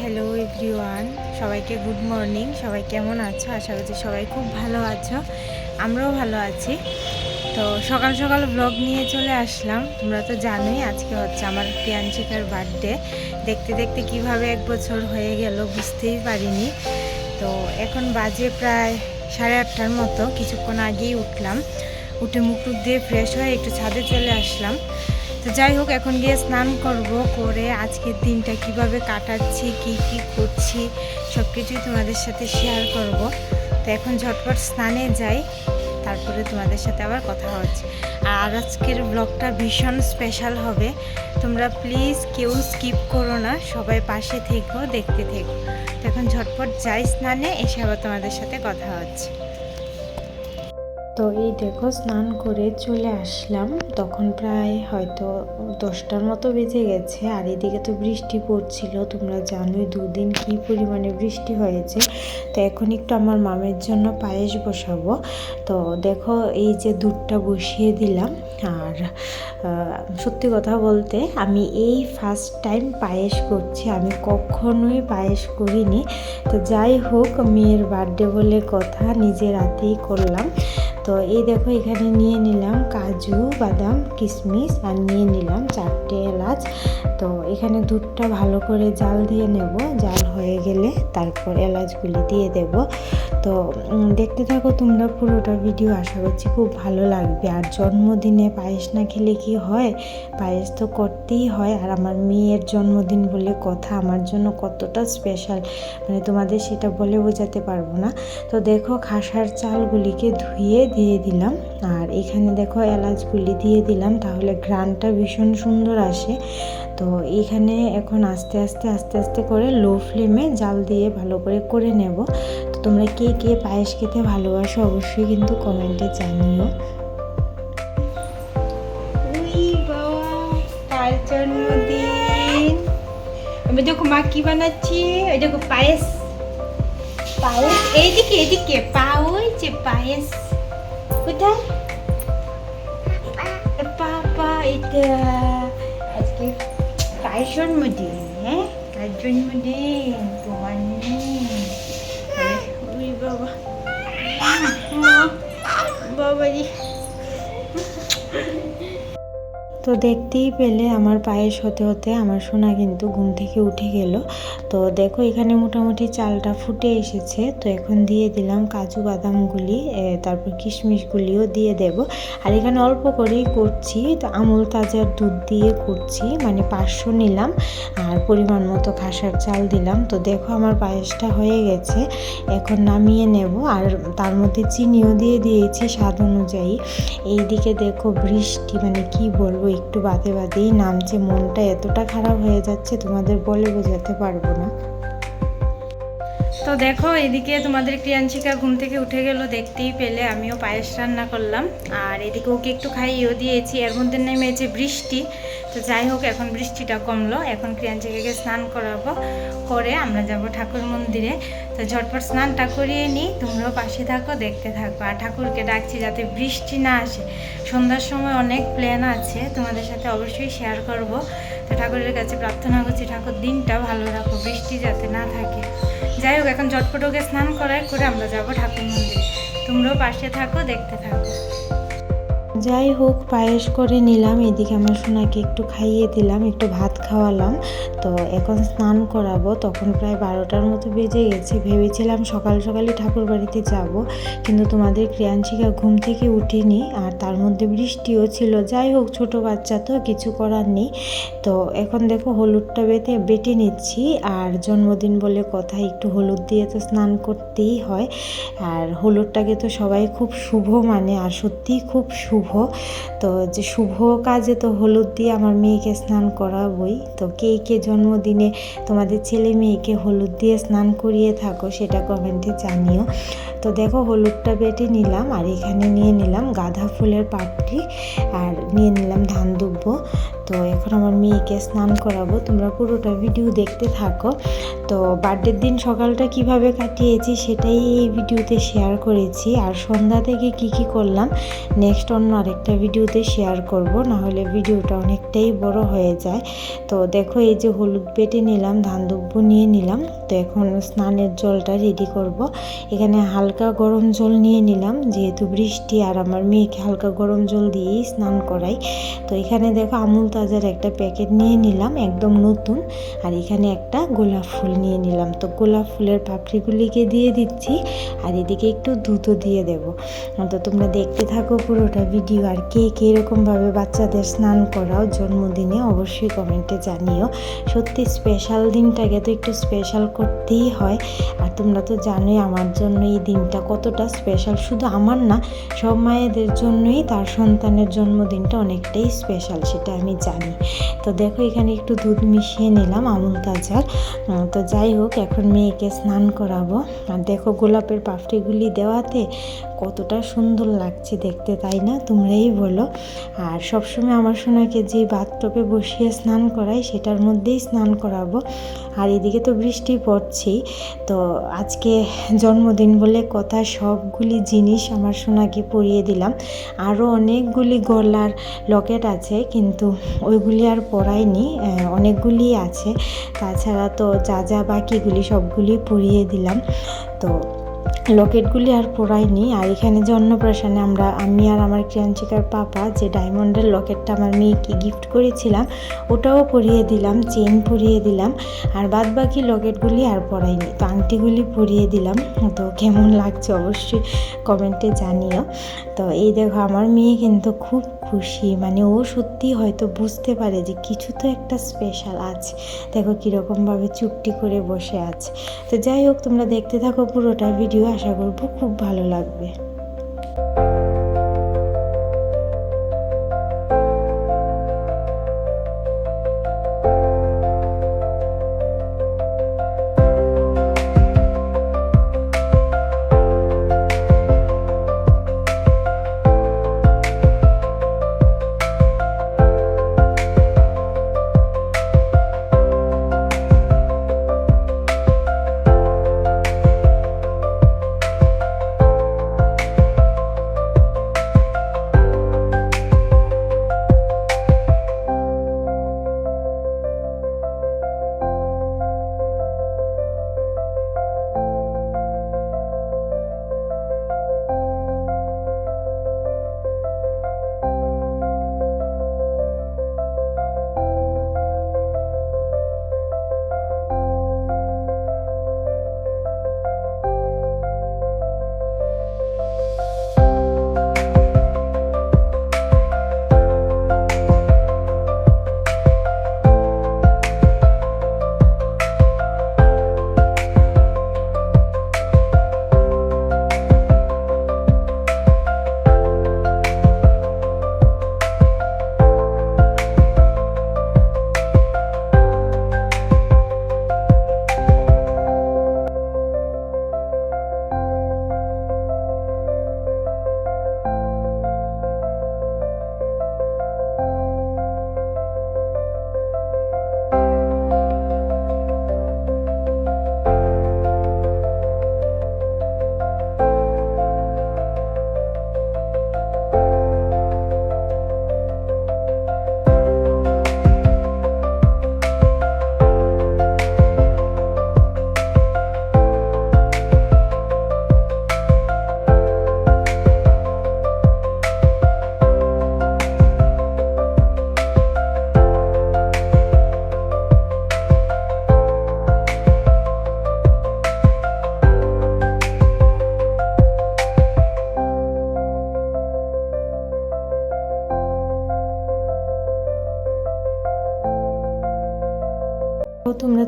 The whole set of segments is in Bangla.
হ্যালো এভরিওয়ান, সবাইকে গুড মর্নিং। সবাই কেমন আছো? আশা করছি সবাই খুব ভালো আছো। আমরাও ভালো আছি। তো সকাল সকাল ব্লগ নিয়ে চলে আসলাম। তোমরা তো জানোই আজকে হচ্ছে আমার প্রিয়াঞ্চিকার বার্থডে দেখতে দেখতে কীভাবে এক বছর হয়ে গেল বুঝতেই পারিনি। তো এখন বাজে প্রায় সাড়ে আটটার মতো। কিছুক্ষণ আগেই উঠলাম। উঠে মুখ দিয়ে ফ্রেশ হয়ে একটু ছাদে চলে আসলাম। তো যাই হোক, এখন গিয়ে স্নান করব করে আজকের দিনটা কীভাবে কাটাচ্ছি, কি কি করছি সব কিছুই তোমাদের সাথে শেয়ার করব। তো এখন ঝটপট স্নানে যাই, তারপরে তোমাদের সাথে আবার কথা হচ্ছে। আর আজকের ব্লগটা ভীষণ স্পেশাল হবে। তোমরা প্লিজ কেউ স্কিপ করো না, সবাই পাশে থেকো, দেখতে থেকো। তো এখন ঝটপট যাই স্নানে, এসে আবার তোমাদের সাথে কথা হচ্ছে। তো এই দেখো, স্নান করে চলে আসলাম। তখন প্রায় হয়তো দশটার মতো বেজে গেছে। আর এদিকে তো বৃষ্টি পড়ছিল, তোমরা জানোই দুদিন কি পরিমাণে বৃষ্টি হয়েছে। তো এখন একটু আমার মামের জন্য পায়েস বসাবো। তো দেখো, এই যে দুধটা বসিয়ে দিলাম। আর সত্যি কথা বলতে আমি এই ফার্স্ট টাইম পায়েস করছি। আমি কখনোই পায়েস করিনি। তো যাই হোক, মেয়ের বার্থডে বলে কথা নিজের হাতেই করলাম। তো এই দেখো, এখানে নিয়ে নিলাম কাজু, বাদাম, কিশমিশ আর নিয়ে নিলাম চারটে এলাচ। তো এখানে দুধটা ভালো করে জাল দিয়ে নেব। জাল হয়ে গেলে তারপর এলাচগুলি দিয়ে দেব। তো দেখতে থাকো তোমরা পুরোটা ভিডিও। আশা করছি খুব ভালো লাগবে। আর জন্মদিনে পায়েস না খেলে কি হয়? পায়েস তো করতেই হয়। আর আমার মেয়ের জন্মদিন বলে কথা আমার জন্য কতটা স্পেশাল মানে তোমাদের সেটা বলে বোঝাতে পারব না। তো দেখো, খাসার চালগুলিকে ধুয়ে দিয়ে দিলাম। আর এখানে দেখো এলাচগুলি দিয়ে দিলাম, তাহলে ঘ্রাণটা ভীষণ সুন্দর আসে। তো এখানে এখন আস্তে আস্তে আস্তে আস্তে করে লো ফ্লেমে জাল দিয়ে ভালো করে করে নেব। তো তোমরা কে কে পায়েস খেতে ভালোবাসো অবশ্যই কিন্তু কমেন্টে জানিও। দেখো মা কি বানাচ্ছি? ওই দেখো পায়েস। পায়েস? এইদিকে এদিকে পাওই যে পায়েস। কোথায় পাপা এটা আজকে কার জন্মদিন হ্যাঁ কার জন্মদিন তোমার নেই উই বাবা বাবা রে তো দেখতেই পেলে আমার পায়েস হতে হতে আমার সোনা কিন্তু ঘুম থেকে উঠে গেল। তো দেখো এখানে মোটামুটি চালটা ফুটে এসেছে। তো এখন দিয়ে দিলাম কাজু বাদামগুলি তারপর কিশমিশগুলিও দিয়ে দেব। আর এখানে অল্প করেই করছি। তো আমুল তাজার দুধ দিয়ে করছি মানে পাঁচশো নিলাম। আর পরিমাণ মতো খাসার চাল দিলাম। তো দেখো আমার পায়েসটা হয়ে গেছে। এখন নামিয়ে নেব। আর তার মধ্যে চিনিও দিয়ে দিয়েছি স্বাদ অনুযায়ী। এইদিকে দেখো বৃষ্টি মানে কি বলব একটু বাদে বাদেই নামছে। মনটা এতটা খারাপ হয়ে যাচ্ছে তোমাদের বলে বোঝাতে পারব না। তো দেখো, এদিকে তোমাদের ক্রিয়াঞ্চিকা ঘুম থেকে উঠে গেল, দেখতেই পেলে। আমিও পায়েস রান্না করলাম। আর এদিকে ওকে একটু খাইয়েও দিয়েছি। এর মধ্যে নেমেছে বৃষ্টি। তো যাই হোক, এখন বৃষ্টিটা কমলো। এখন ক্রিয়াঞ্চিকাকে স্নান করাবো। করে আমরা যাব ঠাকুর মন্দিরে। তো ঝটপট স্নানটা করিয়ে নিই। তোমরাও পাশে থাকো, দেখতে থাকো। আর ঠাকুরকে ডাকছি যাতে বৃষ্টি না আসে। সন্ধ্যার সময় অনেক প্ল্যান আছে। তোমাদের সাথে অবশ্যই শেয়ার করব। তো ঠাকুরের কাছে প্রার্থনা করছি, ঠাকুর, দিনটা ভালো রাখো। বৃষ্টি যাতে না থাকে। যাই হোক, এখন ঝটপট ওকে স্নান করায় করে আমরা যাব ঠাকুর মন্দিরে। তোমরাও পাশে থাকো, দেখতে থাকো। যাই হোক, পায়েস করে নিলাম। এদিকে আমার সোনাকে একটু খাইয়ে দিলাম, একটু ভাত খাওয়ালাম। তো এখন স্নান করাবো। তখন প্রায় বারোটার মতো বেজে গেছে। ভেবেছিলাম সকাল সকালই ঠাকুর বাড়িতে যাব, কিন্তু তোমাদের ক্রিয়াঞ্চিকা ঘুম থেকে উঠেনি আর তার মধ্যে বৃষ্টিও ছিল। যাই হোক, ছোট বাচ্চা তো, কিছু করার নেই। তো এখন দেখো, হলুদটা বেটে বেটে নিচ্ছি। আর জন্মদিন বলে কথা, একটু হলুদ দিয়ে তো স্নান করতেই হয়। আর হলুদটাকে তো সবাই খুব শুভ মানে আর সত্যিই খুব শুভ। তো যে শুভ কাজে তো হলুদ দিয়ে আমার মেয়েকে স্নান করাবই। তো কে কে জন্মদিনে তোমাদের ছেলে মেয়েকে হলুদ দিয়ে স্নান করিয়ে থাকো সেটা কমেন্টে জানিও। তো দেখো হলুদটা বেটে নিলাম আর এখানে নিয়ে নিলাম গাঁদা ফুলের পাপড়ি আর নিয়ে নিলাম ধান দুব্বো। তো এখন আমার মেয়েকে স্নান করাবো, তোমরা পুরোটা ভিডিও দেখতে থাকো। তো বার্থডের দিন সকালটা কীভাবে কাটিয়েছি সেটাই এই ভিডিওতে শেয়ার করেছি। আর সন্ধ্যা থেকে কি কি করলাম নেক্সট অন্য আরেকটা ভিডিওতে শেয়ার করব না হলে ভিডিওটা অনেকটাই বড় হয়ে যায়। তো দেখো এই যে হলুদ বেটে নিলাম, ধান নিয়ে নিলাম। তো এখন স্নানের জলটা রেডি করব। এখানে হালকা গরম জল নিয়ে নিলাম, যেহেতু বৃষ্টি আর আমার মেয়েকে হালকা গরম জল দিয়েই স্নান করাই। তো এখানে দেখো আমুল তাজার একটা প্যাকেট নিয়ে নিলাম, একদম নতুন। আর এখানে একটা গোলাপ ফুল নিয়ে নিলাম। তো গোলাপ ফুলের পাপড়িগুলিকে দিয়ে দিচ্ছি আর এদিকে একটু দুধও দিয়ে দেব। তো তোমরা দেখতে থাকো পুরোটা ভিডিও আর কে কে এরকমভাবে বাচ্চাদের স্নান করাও জন্মদিনে অবশ্যই কমেন্টে জানিও। সত্যি স্পেশাল দিনটাকে তো একটু স্পেশাল করতেই হয়। আর তোমরা তো জানোই আমার জন্য এই দিনটা কতটা স্পেশাল শুধু আমার না, সব মায়েদের জন্যই তার সন্তানের জন্মদিনটা অনেকটাই স্পেশাল সেটা আমি জানি। তো দেখো এখানে একটু দুধ মিশিয়ে নিলাম আমুল তাজার। তো যাই হোক, এখন মেয়েকে স্নান করাবো। আর দেখো গোলাপের পাপড়িগুলি দেওয়াতে কতটা সুন্দর লাগছে দেখতে, তাই না? তোমরাই বলো। আর সবসময় আমার সোনাকে যে বাথটবে বসিয়ে স্নান করাই, সেটার মধ্যেই স্নান করাবো। আর এদিকে তো বৃষ্টি পড়ছেই, তো আজকে জন্মদিন বলে কথা, সবগুলি জিনিস আমার সোনাকে পরিয়ে দিলাম। আরও অনেকগুলি গলার লকেট আছে, কিন্তু ওইগুলি আর পরাইনি অনেকগুলি আছে। তাছাড়া তো যা যা বাকিগুলি সবগুলি পুড়িয়ে দিলাম। তো লকেটগুলি আর পরাইনি আর এখানে যে অন্নপ্রাশনে আমরা, আমি আর আমার ক্রিয়াঞ্চিকার পাপা যে ডায়মন্ডের লকেটটা আমার মেয়েকে গিফট করেছিলাম, ওটাও পরিয়ে দিলাম চেন পরিয়ে দিলাম, আর বাদ বাকি লকেটগুলি আর পরাইনি তো আংটিগুলি পরিয়ে দিলাম। তো কেমন লাগছে অবশ্যই কমেন্টে জানিও। তো এই দেখো, আমার মেয়ে কিন্তু খুব খুশি মানে ও সত্যি হয়তো বুঝতে পারে যে কিছু তো একটা স্পেশাল আছে। দেখো কীরকমভাবে চুপটি করে বসে আছে। তো যাই হোক, তোমরা দেখতে থাকো পুরোটা ভিডিও আশা করব খুব ভালো লাগবে।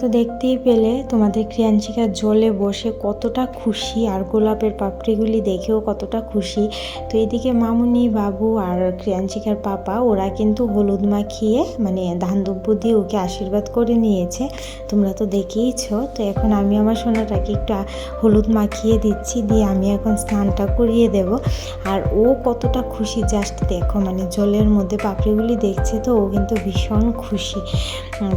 তো দেখতেই পেলে তোমাদের ক্রিয়াঞ্চিকা জলে বসে কতটা খুশি আর গোলাপের পাপড়িগুলি দেখেও কতটা খুশি। তো এদিকে মামুনি বাবু আর ক্রিয়াঞ্চিকার পাপা, ওরা কিন্তু হলুদ মাখিয়ে মানে ধান দিয়ে ওকে আশীর্বাদ করে নিয়েছে। তোমরা তো দেখেইছো। তো এখন আমি আমার সোনাটাকে একটু হলুদ মাখিয়ে দিচ্ছি, দিয়ে আমি এখন স্নানটা করিয়ে দেব। আর ও কতটা খুশি, জাস্ট দেখো মানে জলের মধ্যে পাপড়িগুলি দেখছে তো, ও কিন্তু ভীষণ খুশি।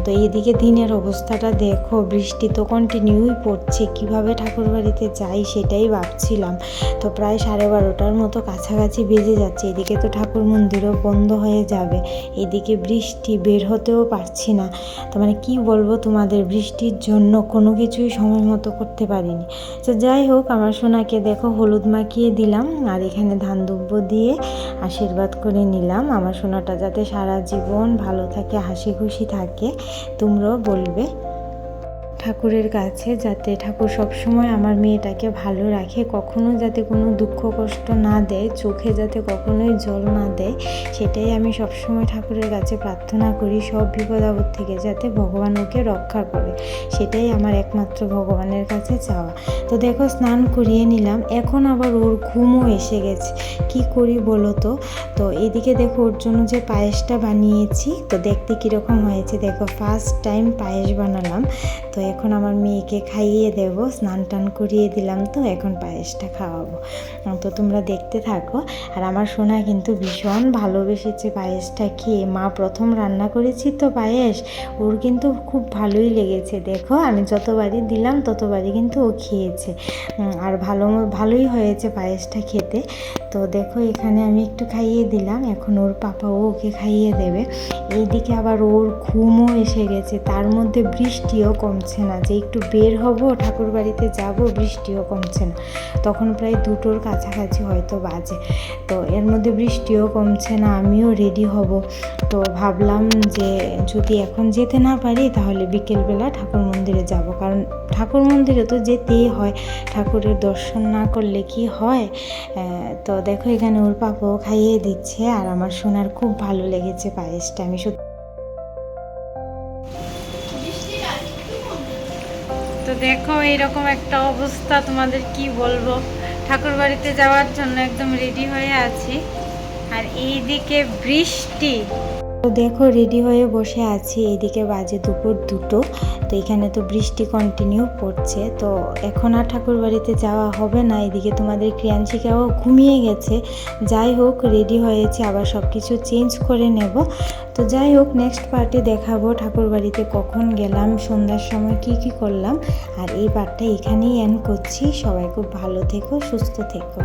তো এইদিকে দিনের অবস্থাটা দেখো, বৃষ্টি তো কন্টিনিউই পড়ছে, কীভাবে ঠাকুর বাড়িতে যাই সেটাই ভাবছিলাম। তো প্রায় সাড়ে বারোটার মতো কাছাকাছি বেজে যাচ্ছে, এদিকে তো ঠাকুর মন্দিরও বন্ধ হয়ে যাবে, এদিকে বৃষ্টি বের হতেও পারছি না। তো মানে কি বলব তোমাদের, বৃষ্টির জন্য কোনো কিছুই সময় মতো করতে পারিনি। তো যাই হোক, আমার সোনাকে দেখো হলুদ মাখিয়ে দিলাম, আর এখানে ধান দুব্য দিয়ে আশীর্বাদ করে নিলাম। আমার সোনাটা যাতে সারা জীবন ভালো থাকে হাসি খুশি থাকে। তোমরাও বলবে। ঠাকুরের কাছে যাতে ঠাকুর সবসময় আমার মেয়েটাকে ভালো রাখে, কখনো যাতে কোনো দুঃখ কষ্ট না দেয়, চোখে যাতে কখনোই জল না দেয়, সেটাই আমি সবসময় ঠাকুরের কাছে প্রার্থনা করি, সব বিপদ আপদ থেকে যাতে ভগবান ওকে রক্ষা করে। সেটাই আমার একমাত্র ভগবানের কাছে চাওয়া। তো দেখো, স্নান করিয়ে নিলাম, এখন আবার ওর ঘুমও এসে গেছে। কি করি বলো তো? তো এদিকে দেখো, ওর জন্য যে পায়েসটা বানিয়েছি, তো দেখতে কীরকম হয়েছে? দেখো ফার্স্ট টাইম পায়েস বানালাম। তো এখন আমার মেয়েকে খাইয়ে দেব, স্নান টান করিয়ে দিলাম তো, এখন পায়েসটা খাওয়াবো। তো তোমরা দেখতে থাকো, আর আমার সোনা কিন্তু ভীষণ ভালোবেসেছে পায়েসটা খেয়ে। মা প্রথম রান্না করেছি তো পায়েস, ওর কিন্তু খুব ভালোই লেগেছে, দেখো। আমি যতবারই দিলাম, ততবারই কিন্তু ও খেয়েছে। আর ভালো, ভালোই হয়েছে পায়েসটা খেতে। তো দেখো, এখানে আমি একটু খাইয়ে দিলাম, এখন ওর পাপাও ওকে খাইয়ে দেবে। এইদিকে আবার ওর ঘুমও এসে গেছে, তার মধ্যে বৃষ্টিও কমছে না। যে একটু বের হব, ঠাকুর বাড়িতে যাব, বৃষ্টিও কমছে না। তখন প্রায় দুটোর কাছাকাছি হয়তো বাজে। তো এর মধ্যে বৃষ্টিও কমছে না, আমিও রেডি হব। তো ভাবলাম যে যদি এখন যেতে না পারি, তাহলে বিকেলবেলা ঠাকুর মন্দিরে যাব। কারণ ঠাকুর মন্দিরে তো যেতেই হয়। ঠাকুরের দর্শন না করলে কি হয়? তো দেখো এখানে ওর পাপাও খাইয়ে দিচ্ছে, আর আমার সোনার খুব ভালো লেগেছে পায়েসটা। আমি সত্যি তো দেখো এইরকম একটা অবস্থা, তোমাদের কি বলব? ঠাকুর বাড়িতে যাওয়ার জন্য একদম রেডি হয়ে আছি। আর এইদিকে বৃষ্টি। তো দেখো রেডি হয়ে বসে আছি। এইদিকে বাজে দুপুর দুটো, তো এখানে তো বৃষ্টি কন্টিনিউ পড়ছে। তো এখন আর ঠাকুর বাড়িতে যাওয়া হবে না। এদিকে তোমাদের ক্রিয়াঞ্চিকাও ঘুমিয়ে গেছে। যাই হোক রেডি হয়েছে, আবার সব কিছু চেঞ্জ করে নেব। তো যাই হোক নেক্সট পার্টে দেখাবো ঠাকুর বাড়িতে কখন গেলাম, সন্ধ্যার সময় কি কি করলাম। আর এই পার্টটা এখানেই এন্ড করছি। সবাই খুব ভালো থেকো, সুস্থ থেকো।